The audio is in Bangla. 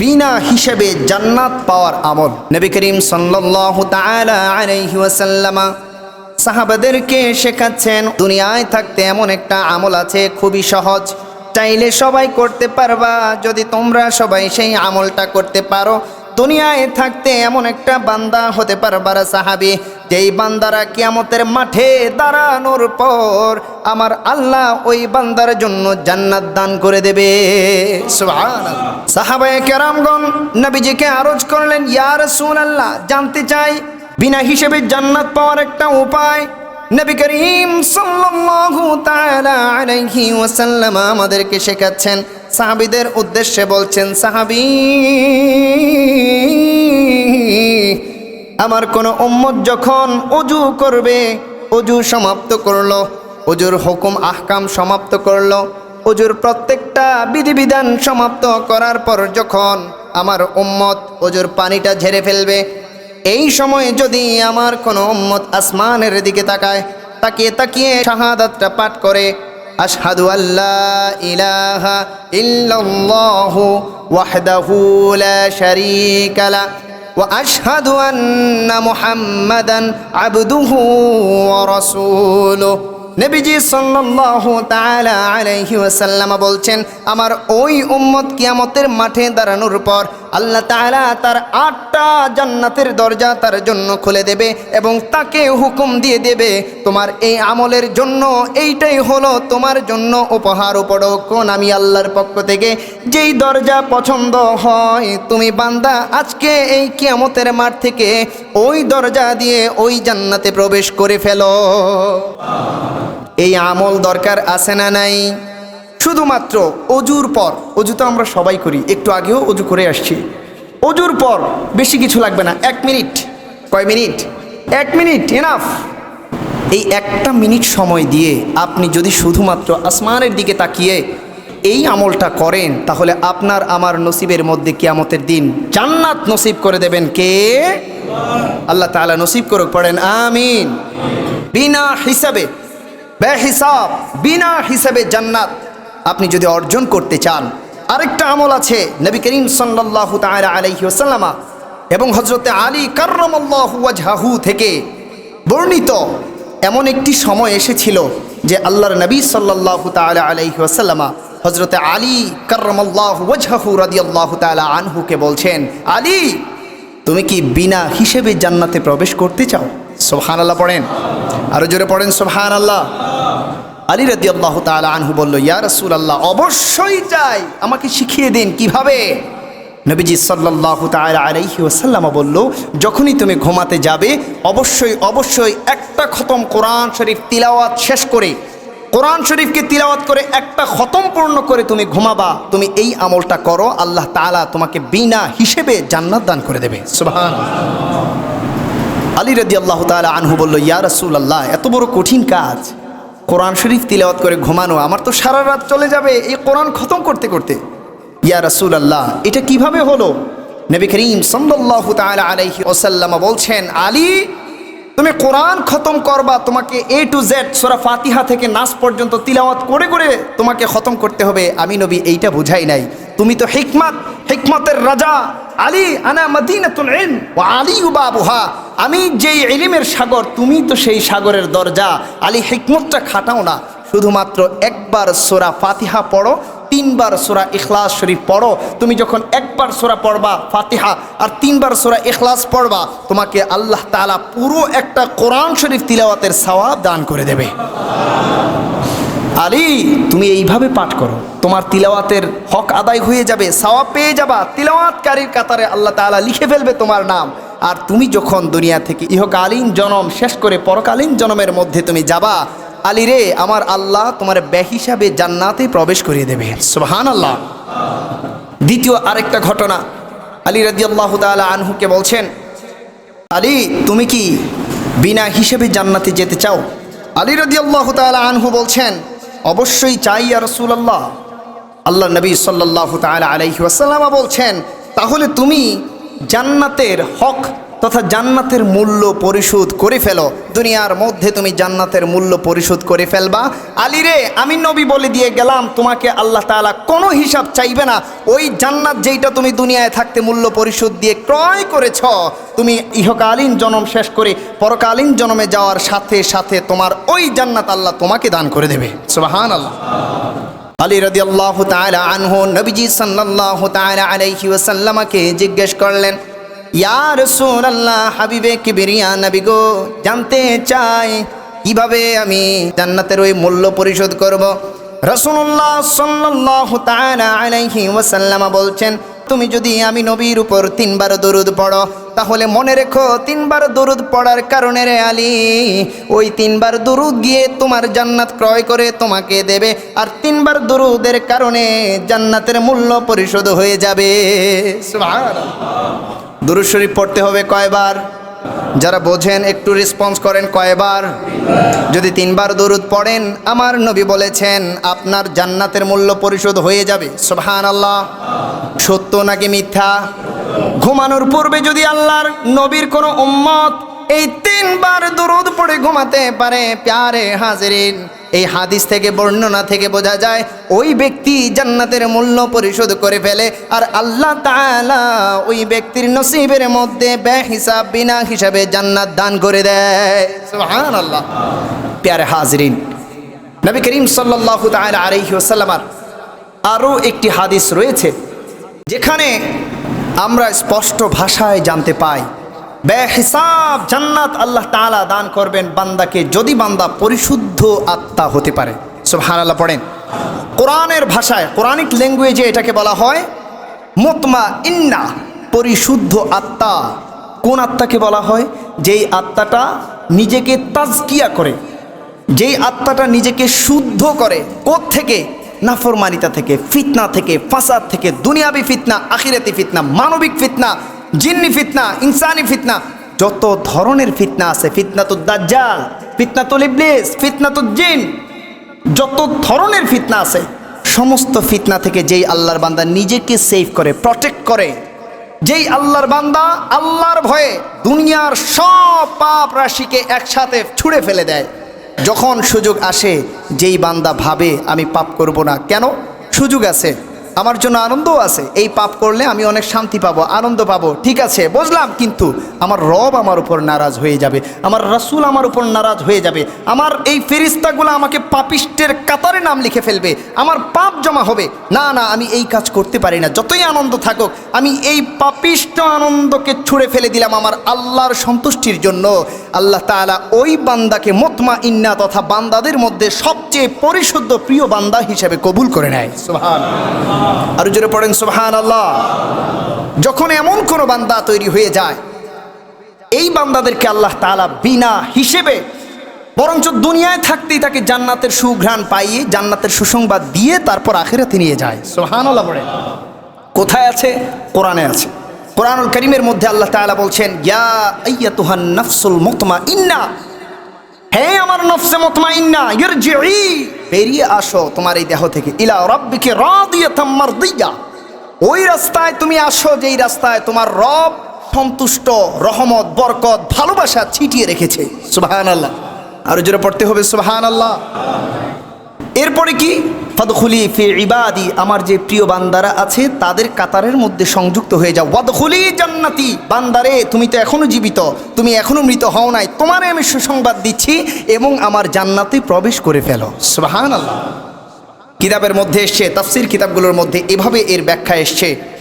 বিনা হিসেবে জান্নাত পাওয়ার আমল। নবী করিম সাল্লাল্লাহু সাহাবাদেরকে শেখাচ্ছেন, দুনিয়ায় থাকতে এমন একটা আমল আছে, খুবই সহজ। চাইলে সবাই করতে পারবা। যদি তোমরা সবাই সেই আমলটা করতে পারো দুনিয়ায় থাকতে এমন একটা বান্দা হতে পারবার সাহাবি, যেই বান্দারা কিয়ামতের মাঠে দাঁড়ানোর পর আমার আল্লাহ ওই বান্দার জন্য জান্নাত দান করে দেবে। সাহাবায়ে কেরামগণ নবীজিকে আরজ করলেন ইয়ার সুন আল্লাহ জানতে চাই, বিনা হিসেবে জান্নাত পাওয়ার একটা উপায়? নবী করিম সাল্লাল্লাহু তাআলা আলাইহি ওয়াসাল্লাম আমাদেরকে শেখাচ্ছেন সাহাবীদের উদ্দেশ্যে বলছেন, সাহাবি, আমার কোন উম্মত যখন অজু করবে অজু সমাপ্ত করল অজুর হুকুম, আহকাম সমাপ্ত করল অজুর প্রত্যেকটা বিধিবিধান সমাপ্ত করার পর যখন আমার উম্মত অজুর পানিটা ঝেড়ে ফেলবে, এই সময় যদি আমার কোনো উম্মত আসমানের দিকে তাকায়, তাকিয়ে তাকিয়ে শাহাদাতটা পাঠ করে আশহাদু আল্লাহ ইলাহা ইল্লাল্লাহু ওয়াহদাহু লা শারীকা লা واشهد ان محمدا عبده ورسوله নবীজি সাল্লাল্লাহু তাআলা আলাইহি ওয়াসাল্লাম বলছেন আমার ওই উম্মত কিয়ামতের মাঠে দাঁড়ানোর পর আল্লাহ তাআলা তার আটটা জান্নাতের দরজা তার জন্য খুলে দেবে এবং তাকে হুকুম দিয়ে দেবে, তোমার এই আমলের জন্য এইটাই হলো তোমার জন্য উপহার উপঢৌকন আমি আল্লাহর পক্ষ থেকে যেই দরজা পছন্দ হয়, তুমি বান্দা, আজকে এই কিয়ামতের মাঠ থেকে ওই দরজা দিয়ে ওই জান্নাতে প্রবেশ করে ফেলো। এই আমল দরকার আছে না নাই? শুধুমাত্র অজুর পর, অজু তো আমরা সবাই করি, একটু আগেও অজু করে আসছি। অজুর পর বেশি কিছু লাগবে না, এক মিনিট। কয় মিনিট? এক মিনিট এনাফ এই একটা মিনিট সময় দিয়ে আপনি যদি শুধুমাত্র আসমানের দিকে তাকিয়ে এই আমলটা করেন, তাহলে আপনার আমার নসিবের মধ্যে কিয়ামতের দিন জান্নাত নসিব করে দেবেন কে? আল্লাহ তাআলা নসিব করুক, পড়েন, আমিন। বিনা হিসাবে বে হিসাব বিনা হিসাবে জান্নাত। আপনি যদি অর্জন করতে চান, আরেকটা আমল আছে নবী করিম সাল্লাল্লাহু তাআলা আলাইহি ওয়াসাল্লামা এবং হযরতে আলী কাররামাল্লাহু ওয়াজহাহু থেকে বর্ণিত। এমন একটি সময় এসেছিল যে আল্লাহর নবী সাল্লাল্লাহু তাআলা আলাইহি ওয়াসাল্লামা হযরতে আলী কাররামাল্লাহু ওয়াজহাহু রাদিয়াল্লাহু তাআলা আনহুকে বলছেন, আলী, তুমি কি বিনা হিসেবে জান্নাতে প্রবেশ করতে চাও? সোহান আল্লাহ পড়েন। আরও জোরে পড়েন সোহান আল্লাহ আলী রাদি আল্লাহ তালা আনহু বলল, ইয়া রসুল আল্লাহ অবশ্যই চাই। আমাকে শিখিয়ে দিন কীভাবে? নবীজি সাল্লাহ তালা আলাইহি ওসাল্লামা বলল, যখনই তুমি ঘুমাতে যাবে, অবশ্যই অবশ্যই একটা খতম কোরআন শরীফ তিলাওয়াত শেষ করে, কোরআন শরীফকে তিলাওয়াত করে একটা খতম পূর্ণ করে তুমি ঘুমাবা। তুমি এই আমলটা করো, আল্লাহ তাআলা তোমাকে বিনা হিসেবে জান্নাত দান করে দেবে। সুবহান আলী রাদি আল্লাহ তালা আনহু বলল, ইয়া রসুল আল্লাহ এত বড় কঠিন কাজ। কোরআন শরীফ তিলাওয়াত করে ঘুমানো, আমার তো সারা রাত চলে যাবে এই কোরআন খতম করতে করতে। ইয়া রাসুল আল্লাহ এটা কীভাবে হলো? নবী করিম সাল্লাহ তালা আলাইহি ওসাল্লামা বলছেন, আলী, তুমি কোরআন খতম করবা, তোমাকে এ টু জেড সোরা ফাতিহা থেকে নাস পর্যন্ত তিলাওয়াত করে করে তোমাকে খতম করতে হবে। আমি নবী, এইটা বুঝাই নাই। তুমি তো হিকমত, হিকমতের রাজা। আলী, আনা মদিনাতুল ইলম ও আলী বাবুহা। আমি যেই ইলিমের সাগর, তুমি তো সেই সাগরের দরজা। আলী, হিকমতটা খাটাও না। শুধুমাত্র একবার সোরা ফাতিহা পড়ো, তিনবার সোরা ইখলাস শরীফ পড়ো। তুমি যখন একবার সোরা পড়বা ফাতিহা, আর তিনবার সোরা ইখলাস পড়বা, তোমাকে আল্লাহ তাআলা পুরো একটা কোরআন শরীফ তিলাওয়াতের সওয়াব দান করে দেবে। আলী তুমি এইভাবে পাঠ করো। তোমার তিলাওয়াতের হক আদায় হয়ে যাবে, সওয়াব পেয়ে যাবা। তিলাওয়াতকারীর কাতারে আল্লাহ তাআলা লিখে ফেলবে তোমার নাম। আর তুমি যখন দুনিয়া থেকে ইহকালীন জনম শেষ করে পরকালীন জনমের মধ্যে তুমি যাবা, আলী রে, আমার আল্লাহ তোমার হিসাবে জান্নাতে প্রবেশ করিয়ে দেবে। সুবহান আল্লাহ দ্বিতীয় আরেকটা ঘটনা, আলী রাজি আল্লাহ তালা আনহুকে বলছেন, আলী, তুমি কি বিনা হিসেবে জান্নাতে যেতে চাও? আলী রাজি আল্লাহ তালা আনহু বলছেন অবশ্যই চাই আর রসুল্লাহ আল্লাহ নবী সাল্লাহ তালা আলাইহি আসাল্লামা বলছেন, তাহলে তুমি জান্নাতের হক তথা জান্নাতের মূল্য পরিশোধ করে ফেলো। দুনিয়ার মধ্যে তুমি জান্নাতের মূল্য পরিশোধ করে ফেলবা। আলী রে, আমি নবী বলে দিয়ে গেলাম, তোমাকে আল্লাহ তাআলা কোনো হিসাব চাইবে না। ওই জান্নাত যেইটা তুমি দুনিয়ায় থাকতে মূল্য পরিশোধ দিয়ে ক্রয় করেছ, তুমি ইহকালীন জনম শেষ করে পরকালীন জনমে যাওয়ার সাথে সাথে তোমার ওই জান্নাত আল্লাহ তোমাকে দান করে দেবে। সুবাহান আল্লাহ আলী রদি আল্লাহ তালা আনহু, নবীজি সাল্লাহ তালা আলাইহি ওয়াসাল্লামাকে জিজ্ঞেস করলেন ইয়া রসুল আল্লাহ হাবিবে কিবিরিয়া, নবী গো, জানতে চাই কীভাবে আমি জান্নাতের ওই মূল্য পরিশোধ করব? রসুল্লাহ সাল্লাহ আলাইহি ওয়াসাল্লামা বলছেন, তুমি যদি আমি নবীর উপর তিনবার দরুদ পড়ো, তাহলে মনে রেখো তিনবার দরুদ পড়ার কারণে রে আলী, ওই তিনবার দরুদ গিয়ে তোমার জান্নাত ক্রয় করে তোমাকে দেবে, আর তিনবার দরুদের কারণে জান্নাতের মূল্য পরিশোধ হয়ে যাবে। দুরুদ শরীফ পড়তে হবে কয়বার? যারা বোঝেন, একটু রেসপন্স করেন কয়বার? যদি তিনবার দরুদ পড়েন, আমার নবী বলেছেন, আপনার জান্নাতের মূল্য পরিশোধ হয়ে যাবে। সোহান আল্লাহ সত্য নাকি মিথ্যা? ঘুমানোর পূর্বে যদি আল্লাহর নবীর কোনো উম্মত এই তিনবার দরুদ পড়ে ঘুমাতে পারে, প্যারে হাজরিন এই হাদিস থেকে বর্ণনা থেকে বোঝা যায়, ওই ব্যক্তি জান্নাতের মূল্য পরিশোধ করে ফেলে আর আল্লাহ তাআলা ওই ব্যক্তির নসিবের মধ্যে বে হিসাব বিনা হিসাবে জান্নাত দান করে দেয়। সুবহানাল্লাহ। প্যারে হাজরিন, নবী করিম সাল্লাল্লাহু তাআলা আলাইহি ওয়াসাল্লামার আরও একটি হাদিস রয়েছে, যেখানে আমরা স্পষ্ট ভাষায় জানতে পাই বে হিসাব জান্নাত আল্লাহ তালা দান করবেন বান্দাকে, যদি বান্দা পরিশুদ্ধ আত্মা হতে পারে। সুবহানাল্লাহ পড়েন। কোরআনের ভাষায়, কোরআনিক ল্যাঙ্গুয়েজে এটাকে বলা হয় মুতমা ইন্না পরিশুদ্ধ আত্মা। কোন আত্মাকে বলা হয়? যেই আত্মাটা নিজেকে তাজকিয়া করে, যেই আত্মাটা নিজেকে শুদ্ধ করে থেকে নাফরমানিতা থেকে, ফিতনা থেকে, ফাসাদ থেকে, দুনিয়াবি ফিতনা, আখিরাতি ফিতনা, মানবিক ফিতনা জিন্নি ফিতনা, ইনসানি ফিতনা, যত ধরনের ফিতনা আছে ফিতনা তো দাজ্জাল ফিতনা তো লিবলিস ফিতনা তো জিন, যত ধরনের ফিতনা আছে, সমস্ত ফিতনা থেকে যেই আল্লাহর বান্দা নিজেকে সেভ করে প্রটেক্ট করে, যেই আল্লাহর বান্দা আল্লাহর ভয়ে দুনিয়ার সব পাপ রাশিকে একসাথে ছুঁড়ে ফেলে দেয়। যখন সুযোগ আসে, যেই বান্দা ভাবে, আমি পাপ করব না, কেন? সুযোগ আছে। আমার জন্য আনন্দও আছে। এই পাপ করলে আমি অনেক শান্তি পাবো, আনন্দ পাবো। ঠিক আছে, বুঝলাম, কিন্তু আমার রব আমার উপর নারাজ হয়ে যাবে, আমার রাসূল আমার উপর নারাজ হয়ে যাবে, আমার এই ফেরিস্তাগুলো আমাকে পাপিষ্টের কাতারে নাম লিখে ফেলবে, আমার পাপ জমা হবে। না না, আমি এই কাজ করতে পারি না, যতই আনন্দ থাকুক, আমি এই পাপিষ্ট আনন্দকে ছুঁড়ে ফেলে দিলাম আমার আল্লাহর সন্তুষ্টির জন্য। আল্লাহ তাআলা ওই বান্দাকে মতমা ইন্না তথা বান্দাদের মধ্যে সবচেয়ে পরিশুদ্ধ, প্রিয় বান্দা হিসেবে কবুল করে নেয়। সুবহান আরও জোরে পড়েন সুবহান আল্লাহ যখন এমন কোনো বান্দা তৈরি হয়ে যায়, এই বান্দাদেরকে আল্লাহ তাআলা বিনা হিসেবে, বরঞ্চ দুনিয়ায় থাকতেই তাকে জান্নাতের সুঘ্রাণ পাইয়ে, জান্নাতের সুসংবাদ দিয়ে তারপর আখেরাতে নিয়ে যায়। সোহান আল্লাহ পড়ে কোথায় আছে? কোরআনে আছে। কোরআনুল করিমের মধ্যে আল্লাহ তাআলা বলছেন, ইয়া তুহান নাফসুল মুতমা ইন্না হে আমার নফসে মতমাইন্না ইরজিই বেরিয়ে আসো তোমার এই দেহ থেকে, ইলা রাব্বিকে রাদিয়াতাম মারদিয়া। ওই রাস্তায় তুমি আসো যেই রাস্তায় তোমার রব সন্তুষ্ট, রহমত, বরকত, ভালোবাসা ছিটিয়ে রেখেছে। সুবহানাল্লাহ। আরও জোরে পড়তে হবে সুবহানাল্লাহ। এরপরে কি? ফাদখুলি ফি ইবাদি, আমার যে প্রিয় বান্দারা আছে, তাদের কাতারের মধ্যে সংযুক্ত হয়ে যাও। ওয়াদখুলি জান্নাতি, বান্দারে, তুমি তো এখনও জীবিত, তুমি এখনও মৃত হও নাই। তোমারে আমি সুসংবাদ দিচ্ছি এবং আমার জান্নাতে প্রবেশ করে ফেলো। সুবহানাল্লাহ। কিতাবের মধ্যে এসছে, তাফসির কিতাবগুলোর মধ্যে এভাবে এর ব্যাখ্যা এসছে।